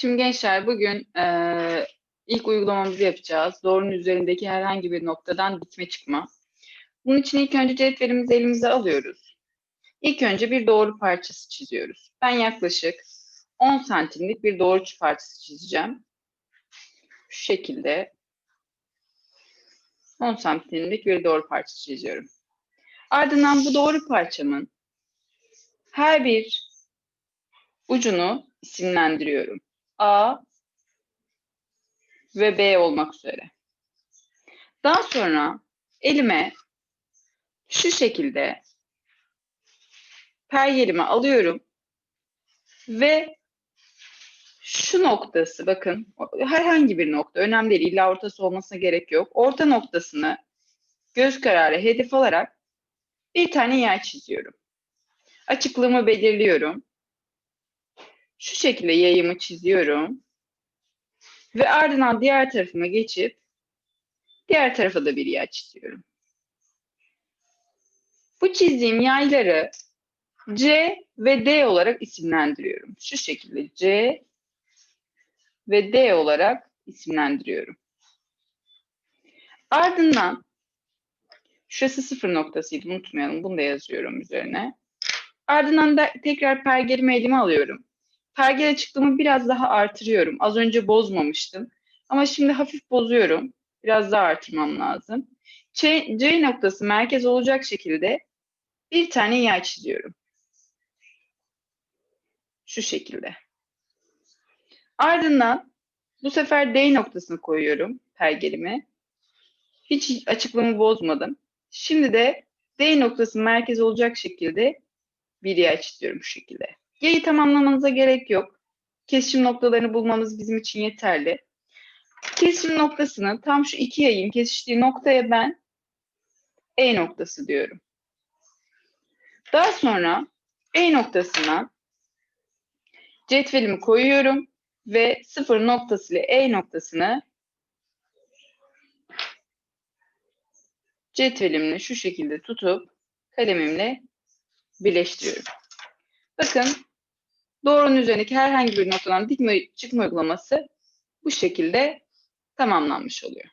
Şimdi gençler bugün eee, ilk uygulamamızı yapacağız. Doğrunun üzerindeki herhangi bir noktadan dikme çıkma. Bunun için ilk önce cetvelimizi elimize alıyoruz. İlk önce bir doğru parçası çiziyoruz. Ben yaklaşık 10 santimlik bir doğru parçası çizeceğim. Şu şekilde 10 santimlik bir doğru parçası çiziyorum. Ardından bu doğru parçamın her bir ucunu isimlendiriyorum. A ve B olmak üzere. Daha sonra elime şu şekilde pergelimi alıyorum ve şu noktası bakın herhangi bir nokta önemli değil illa ortası olmasına gerek yok. Orta noktasını göz kararı hedef alarak bir tane yer çiziyorum. Açıklığımı belirliyorum. Şu şekilde yayımı çiziyorum. Ve ardından diğer tarafıma geçip diğer tarafa da bir yay çiziyorum. Bu çizdiğim yayları C ve D olarak isimlendiriyorum. Şu şekilde C ve D olarak isimlendiriyorum. Ardından şurası sıfır noktasıydı unutmayalım. Bunu da yazıyorum üzerine. Ardından da tekrar pergelimi elime alıyorum. Pergel açıklığımı biraz daha artırıyorum. Az önce bozmamıştım. Ama şimdi hafif bozuyorum. Biraz daha artırmam lazım. C, C noktası merkez olacak şekilde bir tane yay çiziyorum. Şu şekilde. Ardından bu sefer D noktasını koyuyorum pergelimi. Hiç açıklığımı bozmadım. Şimdi de D noktası merkez olacak şekilde bir yay çiziyorum şu şekilde. Yayı tamamlamanıza gerek yok. Kesişim noktalarını bulmamız bizim için yeterli. Kesişim noktasını tam şu iki yayın kesiştiği noktaya ben E noktası diyorum. Daha sonra E noktasına cetvelimi koyuyorum ve sıfır noktası ile E noktasını cetvelimle şu şekilde tutup kalemimle birleştiriyorum. Bakın doğrunun üzerindeki herhangi bir noktadan dikme çıkma uygulaması bu şekilde tamamlanmış oluyor.